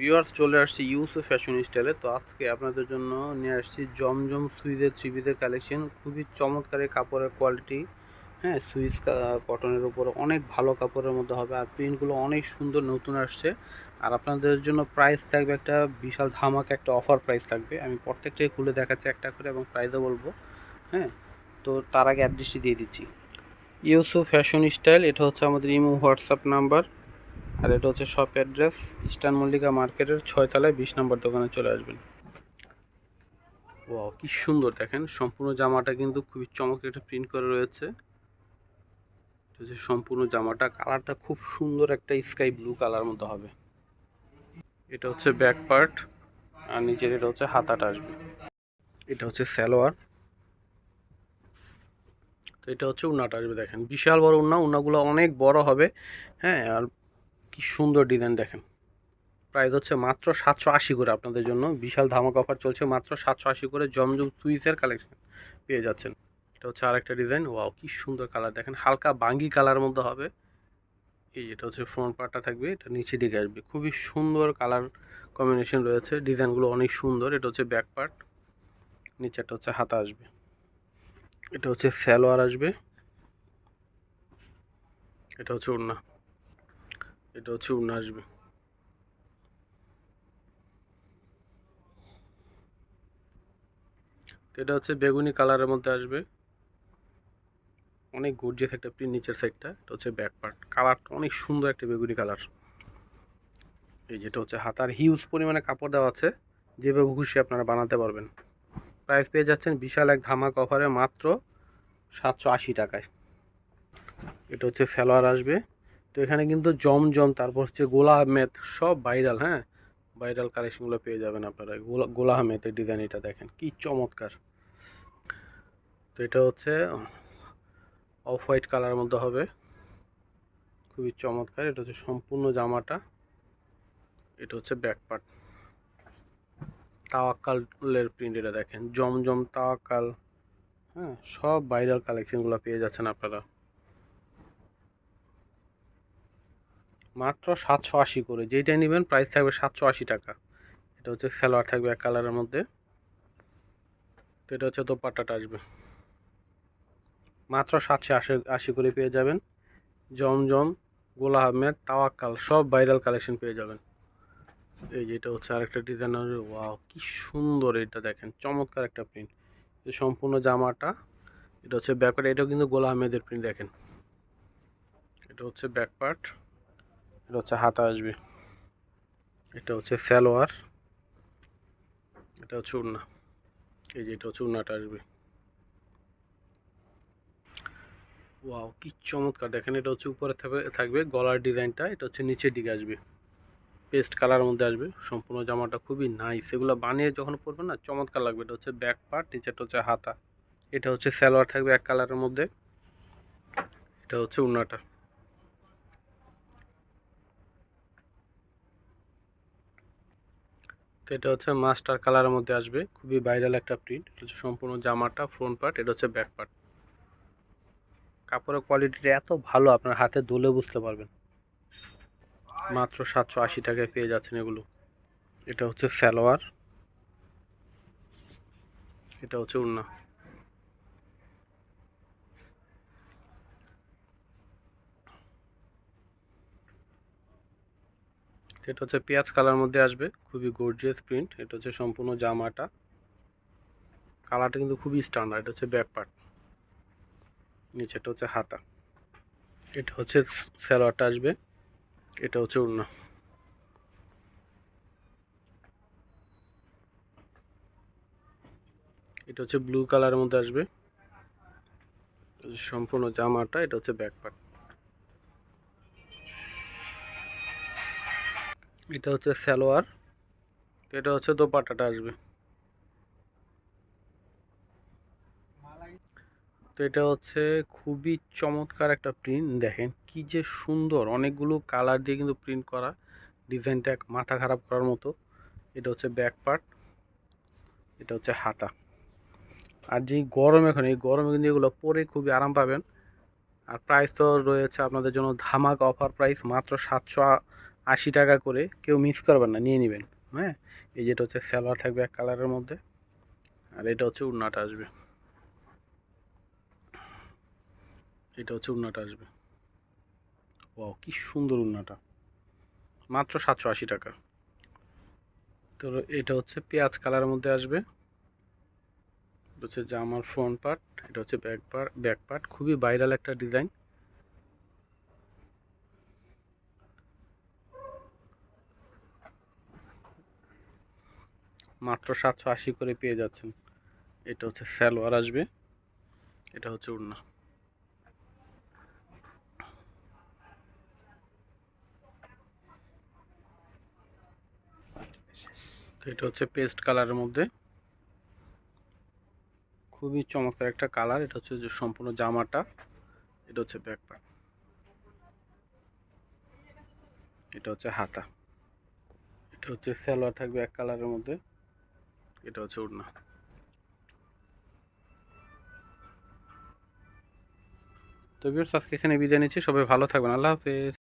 Viewers চলে আসছি ইউসু fashion স্টাইলে তো আজকে আপনাদের জন্য নিয়ে আসছি জমজম সুইজের থ্রি পিসের কালেকশন খুবই চমৎকার কাপড়ের কোয়ালিটি হ্যাঁ সুইচ কটনের উপর অনেক ভালো কাপড়ের মধ্যে হবে আর প্রিন্টগুলো অনেক সুন্দর নতুন আসছে। আর আপনাদের জন্য প্রাইস থাকবে একটা বিশাল ধামাক একটা অফার প্রাইস থাকবে। আমি প্রত্যেকটাই খুলে দেখাচ্ছি একটা করে এবং প্রাইসও বলব। হ্যাঁ তো তার আগে অ্যাড্রেসটি দিয়ে দিচ্ছি। ইউসু ফ্যাশন স্টাইল এটা হচ্ছে আমাদের ইমো হোয়াটসঅ্যাপ নাম্বার আর এটা হচ্ছে শপ অ্যাড্রেস ইস্টার্ন মল্লিকা মার্কেটের ছয়তলায় বিশ নম্বর দোকানে চলে আসবেন। ও কি সুন্দর দেখেন, সম্পূর্ণ জামাটা কিন্তু খুবই চমৎকার একটা প্রিন্ট করে রয়েছে। হচ্ছে সম্পূর্ণ জামাটা কালারটা খুব সুন্দর একটা স্কাই ব্লু কালার মতো হবে। এটা হচ্ছে ব্যাক পার্ট আর নিচের এটা হচ্ছে হাতাটা আসবে। এটা হচ্ছে স্যালোয়ার তো এটা হচ্ছে উন্নাটা আসবে দেখেন, বিশাল বড় উন্না, উন্নাগুলো অনেক বড় হবে। হ্যাঁ আর কি সুন্দর ডিজাইন দেখেন। প্রাইস হচ্ছে মাত্র সাতশো আশি করে আপনাদের জন্য। বিশাল ধামাক অফার চলছে মাত্র সাতশো আশি করে জমজম সুইসের কালেকশন পেয়ে যাচ্ছেন। এটা হচ্ছে আরেকটা ডিজাইন ওয়াও কি সুন্দর কালার দেখেন হালকা বাঙ্গি কালার মধ্যে হবে। এই এটা হচ্ছে ফ্রন্ট পার্টটা থাকবে, এটা নিচে দিকে আসবে। খুবই সুন্দর কালার কম্বিনেশন রয়েছে। ডিজাইনগুলো অনেক সুন্দর। এটা হচ্ছে ব্যাক পার্ট নিচেরটা হচ্ছে হাতা আসবে। এটা হচ্ছে স্যালোয়ার আসবে। এটা হচ্ছে ওড়না। এটা হচ্ছে উন্না আসবে। এটা হচ্ছে বেগুনি কালারের মধ্যে আসবে। অনেক গর্জিয়াস একটা প্রিন্ট নিচের সাইডটা এটা হচ্ছে ব্যাক পার্ট কালারটা অনেক সুন্দর একটা বেগুনি কালার এই যেটা হচ্ছে হাতার হিউজ পরিমাণে কাপড় দেওয়া আছে যেভাবে খুশি আপনারা বানাতে পারবেন। প্রাইস পেয়ে যাচ্ছেন বিশাল এক ধামাক অফারে মাত্র সাতশো আশি টাকায়। এটা হচ্ছে সালোয়ার আসবে। তো এখানে কিন্তু জমজম, তারপর হচ্ছে গোলা আহমেদ, সব ভাইরাল হ্যাঁ? ভাইরাল কালেকশনগুলো পেয়ে যাবেন আপনারা। গোলা গোলা আহমেদের ডিজাইন এটা দেখেন, কি চমৎকার। তো এটা হচ্ছে অফ হোয়াইট কালারের মধ্যে হবে। খুবই চমৎকার, এটা হচ্ছে সম্পূর্ণ জামাটা। এটা হচ্ছে ব্যাক পার্ট তাওয়াক্কালের প্রিন্ট এটা দেখেন। জমজম তাওয়াক্কাল হ্যাঁ? সব ভাইরাল কালেকশনগুলো পেয়ে যাচ্ছেন আপনারা। মাত্র সাতশো আশি করে। যেইটাই নেবেন প্রাইস থাকবে সাতশো আশি টাকা। এটা হচ্ছে সালোয়ার থাকবে এক কালারের মধ্যে। তো এটা হচ্ছে দোপাট্টাটা আসবে। মাত্র সাতশো আশি আশি করে পেয়ে যাবেন। জমজম গোলা আহমেদ, তাওয়াক্কাল, সব ভাইরাল কালেকশন পেয়ে যাবেন। এই যে এটা হচ্ছে আরেকটা ডিজাইনার ওয়াও কি সুন্দর এটা দেখেন। চমৎকার একটা প্রিন্ট সম্পূর্ণ জামাটা, এটা হচ্ছে ব্যাক পার্ট এটাও কিন্তু গোলা আহমেদের প্রিন্ট দেখেন। এটা হচ্ছে ব্যাক পার্ট এটা হচ্ছে হাতা আসবে। এটা হচ্ছে সালোয়ার। এটা হচ্ছে উন্না এই যে এটা হচ্ছে উন্নাটা আসবে। ওয়াও, কি চমৎকার। দেখেন এটা হচ্ছে উপরে থাকবে গলার ডিজাইনটা। এটা হচ্ছে নিচের দিকে আসবে। পেস্ট কালার মধ্যে আসবে। সম্পূর্ণ জামাটা খুবই নাইস এগুলো বানিয়ে যখন পরবেন না, চমৎকার লাগবে। এটা হচ্ছে ব্যাক পার্ট নিচেরটা হচ্ছে হাতা। এটা হচ্ছে সালোয়ার থাকবে এক কালারের মধ্যে। এটা হচ্ছে উন্নাটা তো এটা হচ্ছে মাস্টার কালারের মধ্যে আসবে। খুবই ভাইরাল একটা প্রিন্ট এটা হচ্ছে সম্পূর্ণ জামাটা ফ্রন্ট পার্ট এটা হচ্ছে ব্যাক পার্ট কাপড়ের কোয়ালিটিটা এত ভালো, আপনার হাতে ধুলে বুঝতে পারবেন। মাত্র সাতশো আশি টাকায় পেয়ে যাচ্ছেন এগুলো। এটা হচ্ছে সালোয়ার। এটা হচ্ছে উন্না এটা হচ্ছে পেঁয়াজ কালার মধ্যে আসবে, খুবই গর্জিয়াস প্রিন্ট এটা হচ্ছে সম্পূর্ণ জামাটা। কালারটা কিন্তু খুবই স্ট্যান্ডার্ড এটা হচ্ছে ব্যাক পার্ট নিচেটা হচ্ছে হাতা। এটা হচ্ছে স্যালোয়ারটা আসবে, এটা হচ্ছে উন্না এটা হচ্ছে ব্লু কালারের মধ্যে আসবে সম্পূর্ণ জামাটা, এটা হচ্ছে ব্যাক পার্ট এটা হচ্ছে সালোয়ার। এটা হচ্ছে দোপাট্টাটা আসবে। তো এটা হচ্ছে খুবই চমৎকার একটা প্রিন্ট দেখেন কি যে সুন্দর। অনেকগুলো কালার দিয়ে কিন্তু প্রিন্ট করা। ডিজাইনটা এক মাথা খারাপ করার মতো। এটা হচ্ছে ব্যাক পার্ট এটা হচ্ছে হাতা। আর যেই গরম এখন, এই গরমে কিন্তু এগুলো পরে খুবই আরাম পাবেন। আর প্রাইস তো রয়েছে আপনাদের জন্য ধামাক অফার প্রাইস মাত্র সাতশো আশি টাকা করে কেউ মিস করবেন না, নিয়ে নেবেন। হ্যাঁ? এই যেটা হচ্ছে সালোয়ার থাকবে এক কালারের মধ্যে। আর এটা হচ্ছে উন্নাটা আসবে। এটা হচ্ছে উন্নাটা আসবে। ও কি সুন্দর উন্নাটা মাত্র সাতশো আশি টাকা। তো এটা হচ্ছে পেঁয়াজ কালারের মধ্যে আসবে। হচ্ছে জামার ফ্রন্ট পার্ট এটা হচ্ছে ব্যাক পার্ট ব্যাক পার্ট খুবই ভাইরাল একটা ডিজাইন মাত্র সাতশো আশি করে পেয়ে যাচ্ছেন। এটা হচ্ছে সালোয়ার আসবে। এটা হচ্ছে উড়না এটা হচ্ছে পেস্ট কালারের মধ্যে। খুবই চমৎকার একটা কালার। এটা হচ্ছে যে সম্পূর্ণ জামাটা। এটা হচ্ছে ব্যাক পার্ট এটা হচ্ছে হাতা। এটা হচ্ছে সালোয়ার থাকবে এক কালারের মধ্যে। এটা হচ্ছে উড়না। তো ভিউর্স আজকে এখানে বিদায় নিচ্ছি। সবাই ভালো থাকবেন। আল্লাহ হাফেজ।